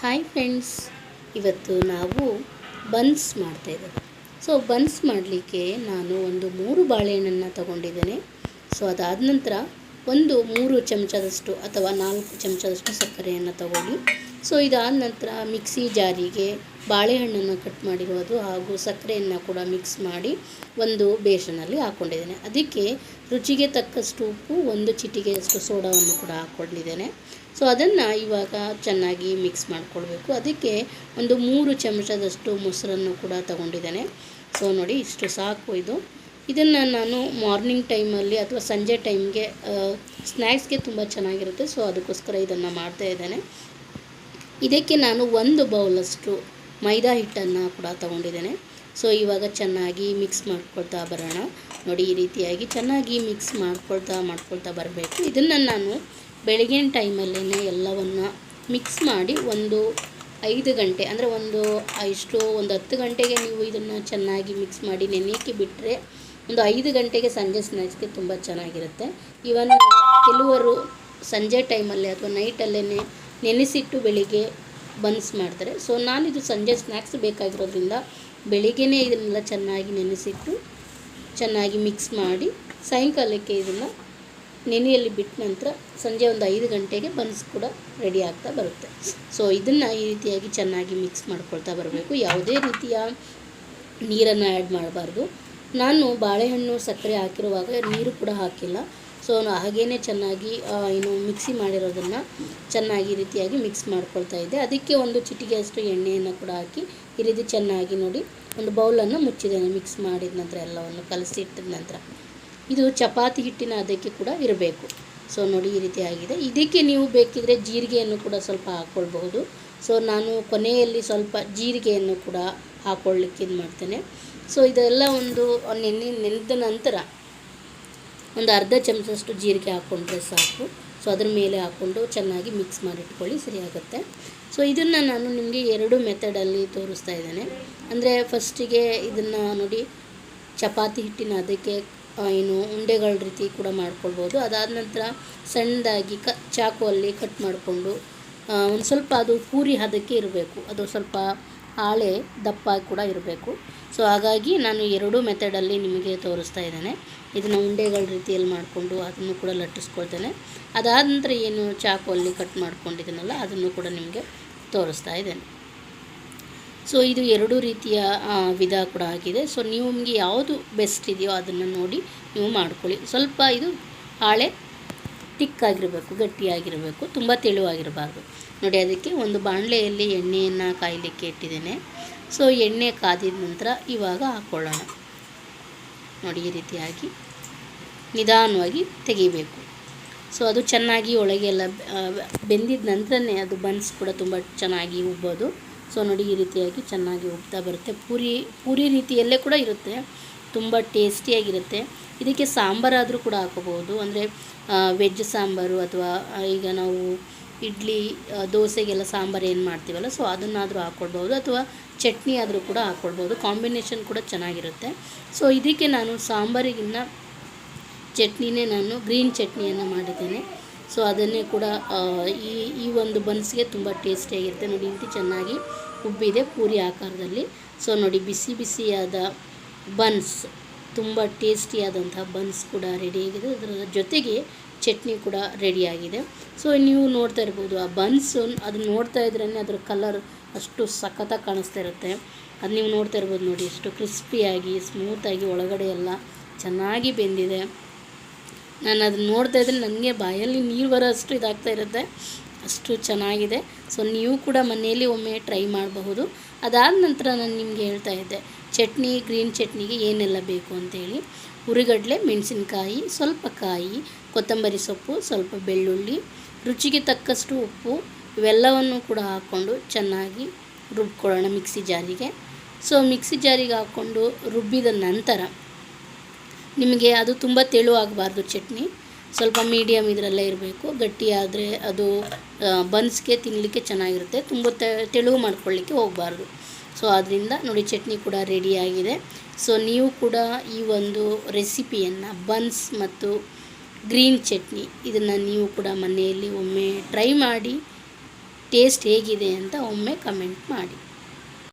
Hi friends ಇವತ್ತು ನಾವು buns ಮಾಡ್ತಾಯಿದ್ದೇವೆ ಸೊ ಬನ್ಸ್ ಮಾಡಲಿಕ್ಕೆ ನಾನು ಒಂದು ಮೂರು ಬಾಳೆಹಣ್ಣನ್ನು ತಗೊಂಡಿದ್ದೇನೆ. ಸೊ ಅದಾದ ನಂತರ ಒಂದು ಮೂರು ಚಮಚದಷ್ಟು ಅಥವಾ ನಾಲ್ಕು ಚಮಚದಷ್ಟು ಸಕ್ಕರೆಯನ್ನು ತಗೊಳ್ಳಿ. ಸೊ ಇದಾದ ನಂತರ ಮಿಕ್ಸಿ ಜಾರಿಗೆ ಬಾಳೆಹಣ್ಣನ್ನು ಕಟ್ ಮಾಡಿರೋದು ಹಾಗೂ ಸಕ್ಕರೆಯನ್ನು ಕೂಡ ಮಿಕ್ಸ್ ಮಾಡಿ ಒಂದು ಬೇಷನಲ್ಲಿ ಹಾಕ್ಕೊಂಡಿದ್ದೇನೆ ಅದಕ್ಕೆ ರುಚಿಗೆ ತಕ್ಕಷ್ಟು ಉಪ್ಪು, ಒಂದು ಚಿಟಿಗೆಯಷ್ಟು ಸೋಡಾವನ್ನು ಕೂಡ ಹಾಕ್ಕೊಂಡಿದ್ದೇನೆ. ಸೊ ಅದನ್ನು ಇವಾಗ ಚೆನ್ನಾಗಿ ಮಿಕ್ಸ್ ಮಾಡಿಕೊಳ್ಬೇಕು. ಅದಕ್ಕೆ ಒಂದು ಮೂರು ಚಮಚದಷ್ಟು ಮೊಸರನ್ನು ಕೂಡ ತಗೊಂಡಿದ್ದೇನೆ. ಸೊ ನೋಡಿ ಇಷ್ಟು ಸಾಕು ಇದು. ಇದನ್ನು ನಾನು ಮಾರ್ನಿಂಗ್ ಟೈಮಲ್ಲಿ ಅಥವಾ ಸಂಜೆ ಟೈಮ್ಗೆ ಸ್ನ್ಯಾಕ್ಸ್ಗೆ ತುಂಬ ಚೆನ್ನಾಗಿರುತ್ತೆ. ಸೊ ಅದಕ್ಕೋಸ್ಕರ ಇದನ್ನು ಮಾಡ್ತಾ ಇದ್ದೇನೆ. ಇದಕ್ಕೆ ನಾನು ಒಂದು ಬೌಲಷ್ಟು ಮೈದಾ ಹಿಟ್ಟನ್ನು ಕೂಡ ತಗೊಂಡಿದ್ದೇನೆ. ಸೊ ಇವಾಗ ಚೆನ್ನಾಗಿ ಮಿಕ್ಸ್ ಮಾಡ್ಕೊಳ್ತಾ ಬರೋಣ. ನೋಡಿ, ಈ ರೀತಿಯಾಗಿ ಚೆನ್ನಾಗಿ ಮಿಕ್ಸ್ ಮಾಡ್ಕೊಳ್ತಾ ಮಾಡ್ಕೊಳ್ತಾ ಬರಬೇಕು. ಇದನ್ನು ನಾನು ಬೆಳಗಿನ ಟೈಮಲ್ಲೇ ಎಲ್ಲವನ್ನು ಮಿಕ್ಸ್ ಮಾಡಿ ಒಂದು ಐದು ಗಂಟೆ, ಅಂದರೆ ಒಂದು ಇಷ್ಟು ಒಂದು ಹತ್ತು ಗಂಟೆಗೆ ನೀವು ಇದನ್ನು ಚೆನ್ನಾಗಿ ಮಿಕ್ಸ್ ಮಾಡಿ ನೆನೆಯೋಕ್ಕೆ ಬಿಟ್ಟರೆ ಒಂದು ಐದು ಗಂಟೆಗೆ ಸಂಜೆ ಸ್ನ್ಯಾಕ್ಸ್ಗೆ ತುಂಬ ಚೆನ್ನಾಗಿರುತ್ತೆ. ಇವನ್ ಕೆಲವರು ಸಂಜೆ ಟೈಮಲ್ಲೇ ಅಥವಾ ನೈಟಲ್ಲೇ ನೆನೆಸಿಟ್ಟು ಬೆಳಿಗ್ಗೆ ಬನ್ಸ್ ಮಾಡ್ತಾರೆ. ಸೊ ನಾನಿದು ಸಂಜೆ ಸ್ನ್ಯಾಕ್ಸ್ ಬೇಕಾಗಿರೋದ್ರಿಂದ ಬೆಳಿಗ್ಗೆನೇ ಇದನ್ನೆಲ್ಲ ಚೆನ್ನಾಗಿ ನೆನೆಸಿಟ್ಟು ಚೆನ್ನಾಗಿ ಮಿಕ್ಸ್ ಮಾಡಿ ಸಾಯಂಕಾಲಕ್ಕೆ ಇದನ್ನು ನೆನೆಯಲ್ಲಿ ಬಿಟ್ಟ ನಂತರ ಸಂಜೆ ಒಂದು ಐದು ಗಂಟೆಗೆ ಬನ್ಸ್ ಕೂಡ ರೆಡಿ ಆಗ್ತಾ ಬರುತ್ತೆ. ಸೊ ಇದನ್ನು ಈ ರೀತಿಯಾಗಿ ಚೆನ್ನಾಗಿ ಮಿಕ್ಸ್ ಮಾಡ್ಕೊಳ್ತಾ ಬರಬೇಕು. ಯಾವುದೇ ರೀತಿಯ ನೀರನ್ನು ಆ್ಯಡ್ ಮಾಡಬಾರ್ದು. ನಾನು ಬಾಳೆಹಣ್ಣು ಸಕ್ಕರೆ ಹಾಕಿರುವಾಗ ನೀರು ಕೂಡ ಹಾಕಿಲ್ಲ. ಸೊ ಹಾಗೇ ಚೆನ್ನಾಗಿ ಏನು ಮಿಕ್ಸಿ ಮಾಡಿರೋದನ್ನು ಚೆನ್ನಾಗಿ ರೀತಿಯಾಗಿ ಮಿಕ್ಸ್ ಮಾಡ್ಕೊಳ್ತಾ ಇದ್ದೆ. ಅದಕ್ಕೆ ಒಂದು ಚಿಟಿಗೆಯಷ್ಟು ಎಣ್ಣೆಯನ್ನು ಕೂಡ ಹಾಕಿ ಈ ರೀತಿ ಚೆನ್ನಾಗಿ ನೋಡಿ ಒಂದು ಬೌಲನ್ನು ಮುಚ್ಚಿದ್ದೇನೆ ಮಿಕ್ಸ್ ಮಾಡಿದ ನಂತರ ಎಲ್ಲವನ್ನು ಕಲಸಿ ಇಟ್ಟಿದ ನಂತರ. ಇದು ಚಪಾತಿ ಹಿಟ್ಟಿನ ಅದಕ್ಕೆ ಕೂಡ ಇರಬೇಕು. ಸೊ ನೋಡಿ ಈ ರೀತಿ ಆಗಿದೆ. ಇದಕ್ಕೆ ನೀವು ಬೇಕಿದ್ರೆ ಜೀರಿಗೆಯನ್ನು ಕೂಡ ಸ್ವಲ್ಪ ಹಾಕ್ಕೊಳ್ಬಹುದು ಸೊ ನಾನು ಕೊನೆಯಲ್ಲಿ ಸ್ವಲ್ಪ ಜೀರಿಗೆಯನ್ನು ಕೂಡ ಹಾಕ್ಕೊಳ್ಳಿಕ್ಕೆ ಇದು ಮಾಡ್ತೇನೆ ಸೊ ಇದೆಲ್ಲ ಒಂದು ನೆನೆ ನೆನೆದ ನಂತರ ಒಂದು ಅರ್ಧ ಚಮಚಷ್ಟು ಜೀರಿಗೆ ಹಾಕ್ಕೊಂಡ್ರೆ ಸಾಕು. ಸೊ ಅದ್ರ ಮೇಲೆ ಹಾಕ್ಕೊಂಡು ಚೆನ್ನಾಗಿ ಮಿಕ್ಸ್ ಮಾಡಿಟ್ಕೊಳ್ಳಿ, ಸರಿಯಾಗುತ್ತೆ. ಸೊ ಇದನ್ನು ನಾನು ನಿಮಗೆ ಎರಡು ಮೆಥಡಲ್ಲಿ ತೋರಿಸ್ತಾ ಇದ್ದೇನೆ. ಅಂದರೆ ಫಸ್ಟಿಗೆ ಇದನ್ನು ನೋಡಿ, ಚಪಾತಿ ಹಿಟ್ಟಿನ ಅದಕ್ಕೆ ಏನು ಉಂಡೆಗಳ ರೀತಿ ಕೂಡ ಮಾಡ್ಕೊಳ್ಬೋದು. ಅದಾದ ನಂತರ ಸಣ್ಣದಾಗಿ ಕ ಚಾಕುವಲ್ಲಿ ಕಟ್ ಮಾಡಿಕೊಂಡು ಒಂದು ಸ್ವಲ್ಪ ಅದು ಪೂರಿ ಹದಕ್ಕೆ ಇರಬೇಕು. ಅದು ಸ್ವಲ್ಪ ಹಾಳೆ ದಪ್ಪ ಕೂಡ ಇರಬೇಕು. ಸೊ ಹಾಗಾಗಿ ನಾನು ಎರಡೂ ಮೆಥಡಲ್ಲಿ ನಿಮಗೆ ತೋರಿಸ್ತಾ ಇದ್ದೇನೆ. ಇದನ್ನು ಉಂಡೆಗಳ ರೀತಿಯಲ್ಲಿ ಮಾಡಿಕೊಂಡು ಅದನ್ನು ಕೂಡ ಲಟ್ಟಿಸ್ಕೊಳ್ತೇನೆ. ಅದಾದ ನಂತರ ಏನು ಚಾಕುವಲ್ಲಿ ಕಟ್ ಮಾಡ್ಕೊಂಡಿದ್ದೀನಲ್ಲ, ಅದನ್ನು ಕೂಡ ನಿಮಗೆ ತೋರಿಸ್ತಾ ಇದ್ದೇನೆ. ಸೊ ಇದು ಎರಡೂ ರೀತಿಯ ವಿಧ ಕೂಡ ಆಗಿದೆ. ಸೊ ನೀವು ನಿಮಗೆ ಯಾವುದು ಬೆಸ್ಟ್ ಇದೆಯೋ ಅದನ್ನು ನೋಡಿ ನೀವು ಮಾಡ್ಕೊಳ್ಳಿ. ಸ್ವಲ್ಪ ಇದು ಹಾಳೆ ತಿಕ್ಕಾಗಿರಬೇಕು, ಗಟ್ಟಿಯಾಗಿರಬೇಕು, ತುಂಬ ತೆಳುವಾಗಿರಬಾರ್ದು. ನೋಡಿ, ಅದಕ್ಕೆ ಒಂದು ಬಾಣಲೆಯಲ್ಲಿ ಎಣ್ಣೆಯನ್ನು ಕಾಯಲಿಕ್ಕೆ ಇಟ್ಟಿದ್ದೇನೆ. ಸೊ ಎಣ್ಣೆ ಕಾದಿದ ನಂತರ ಇವಾಗ ಹಾಕ್ಕೊಳ್ಳೋಣ ನೋಡಿ, ಈ ರೀತಿಯಾಗಿ ನಿಧಾನವಾಗಿ ತೆಗಿಬೇಕು. ಸೊ ಅದು ಚೆನ್ನಾಗಿ ಒಳಗೆಲ್ಲ ಬೆಂದಿದ ನಂತರನೇ ಅದು ಬನ್ಸ್ ಕೂಡ ತುಂಬ ಚೆನ್ನಾಗಿ ಉಬ್ಬೋದು ಸೊ ನೋಡಿ, ಈ ರೀತಿಯಾಗಿ ಚೆನ್ನಾಗಿ ಉಬ್ತಾ ಬರುತ್ತೆ. ಪೂರಿ ಪೂರಿ ರೀತಿಯಲ್ಲೇ ಕೂಡ ಇರುತ್ತೆ. ತುಂಬ ಟೇಸ್ಟಿಯಾಗಿರುತ್ತೆ. ಇದಕ್ಕೆ ಸಾಂಬಾರಾದರೂ ಕೂಡ ಹಾಕೋಬೋದು ಅಂದರೆ ವೆಜ್ ಸಾಂಬಾರು ಅಥವಾ ಈಗ ನಾವು ಇಡ್ಲಿ ದೋಸೆಗೆಲ್ಲ ಸಾಂಬಾರು ಏನು ಮಾಡ್ತೀವಲ್ಲ ಸೊ ಅದನ್ನಾದರೂ ಹಾಕ್ಕೊಳ್ಬೋದು ಅಥವಾ ಚಟ್ನಿ ಆದರೂ ಕೂಡ ಹಾಕ್ಕೊಡ್ಬೋದು ಕಾಂಬಿನೇಷನ್ ಕೂಡ ಚೆನ್ನಾಗಿರುತ್ತೆ. ಸೊ ಇದಕ್ಕೆ ನಾನು ಸಾಂಬಾರಿಗಿನ್ನ ಚಟ್ನಿನೇ ನಾನು ಗ್ರೀನ್ ಚಟ್ನಿಯನ್ನು ಮಾಡಿದ್ದೇನೆ. ಸೊ ಅದನ್ನೇ ಕೂಡ ಈ ಈ ಒಂದು ಬನ್ಸ್ಗೆ ತುಂಬ ಟೇಸ್ಟಿಯಾಗಿರುತ್ತೆ ನೋಡಿ ಇಂತಿ ಚೆನ್ನಾಗಿ ಉಬ್ಬಿದೆ ಪೂರಿ ಆಕಾರದಲ್ಲಿ. ಸೊ ನೋಡಿ, ಬಿಸಿ ಬಿಸಿಯಾದ ಬನ್ಸ್, ತುಂಬ ಟೇಸ್ಟಿಯಾದಂಥ ಬನ್ಸ್ ಕೂಡ ರೆಡಿಯಾಗಿದೆ ಅದರ ಜೊತೆಗೆ ಚಟ್ನಿ ಕೂಡ ರೆಡಿಯಾಗಿದೆ ಸೊ ನೀವು ನೋಡ್ತಾ ಇರ್ಬೋದು, ಆ ಬನ್ಸ್ ಅದು ನೋಡ್ತಾ ಇದ್ರೇ ಅದರ ಕಲರ್ ಅಷ್ಟು ಸಖತ್ತಾಗಿ ಕಾಣಿಸ್ತಾ ಇರುತ್ತೆ. ಅದು ನೀವು ನೋಡ್ತಾ ಇರ್ಬೋದು ನೋಡಿ, ಎಷ್ಟು ಕ್ರಿಸ್ಪಿಯಾಗಿ ಸ್ಮೂತಾಗಿ ಒಳಗಡೆ ಎಲ್ಲ ಚೆನ್ನಾಗಿ ಬೆಂದಿದೆ. ನಾನು ಅದನ್ನ ನೋಡ್ತಾ ಇದ್ದರೆ ನನಗೆ ಬಾಯಲ್ಲಿ ನೀರು ಬರೋ ಅಷ್ಟು ಇದಾಗ್ತಾ ಇರುತ್ತೆ. ಅಷ್ಟು ಚೆನ್ನಾಗಿದೆ. ಸೊ ನೀವು ಕೂಡ ಮನೆಯಲ್ಲಿ ಒಮ್ಮೆ ಟ್ರೈ ಮಾಡಬಹುದು. ಅದಾದ ನಂತರ ನಾನು ನಿಮಗೆ ಹೇಳ್ತಾ ಇದ್ದೆ, ಚಟ್ನಿ ಗ್ರೀನ್ ಚಟ್ನಿಗೆ ಏನೆಲ್ಲ ಬೇಕು ಅಂತೇಳಿ. ಹುರಿಗಡಲೆ ಮೆಣಸಿನಕಾಯಿ, ಸ್ವಲ್ಪ ಕಾಯಿ ಕೊತ್ತಂಬರಿ ಸೊಪ್ಪು, ಸ್ವಲ್ಪ ಬೆಳ್ಳುಳ್ಳಿ, ರುಚಿಗೆ ತಕ್ಕಷ್ಟು ಉಪ್ಪು, ಇವೆಲ್ಲವನ್ನು ಕೂಡ ಹಾಕ್ಕೊಂಡು ಚೆನ್ನಾಗಿ ರುಬ್ಕೊಳ್ಳೋಣ ಮಿಕ್ಸಿ ಜಾರಿಗೆ. ಸೊ ಮಿಕ್ಸಿ ಜಾರಿಗೆ ಹಾಕ್ಕೊಂಡು ರುಬ್ಬಿದ ನಂತರ ನಿಮಗೆ ಅದು ತುಂಬ ತೆಳು ಆಗಬಾರ್ದು ಚಟ್ನಿ. ಸ್ವಲ್ಪ ಮೀಡಿಯಮ್ ಇದರಲ್ಲೇ ಇರಬೇಕು. ಗಟ್ಟಿಯಾದರೆ ಅದು ಬನ್ಸ್ಗೆ ತಿನ್ನಲಿಕ್ಕೆ ಚೆನ್ನಾಗಿರುತ್ತೆ. ತುಂಬ ತೆಳು ಮಾಡ್ಕೊಳ್ಳಿಕ್ಕೆ ಹೋಗಬಾರ್ದು. ಸೊ ಅದರಿಂದ ನೋಡಿ ಚಟ್ನಿ ಕೂಡ ರೆಡಿಯಾಗಿದೆ. ಸೊ ನೀವು ಕೂಡ ಈ ಒಂದು ರೆಸಿಪಿಯನ್ನು ಬನ್ಸ್ ಮತ್ತು ಗ್ರೀನ್ ಚಟ್ನಿ. ಇದನ್ನು ನೀವು ಕೂಡ ಮನೆಯಲ್ಲಿ ಒಮ್ಮೆ ಟ್ರೈ ಮಾಡಿ, ಟೇಸ್ಟ್ ಹೇಗಿದೆ ಅಂತ ಒಮ್ಮೆ ಕಮೆಂಟ್ ಮಾಡಿ.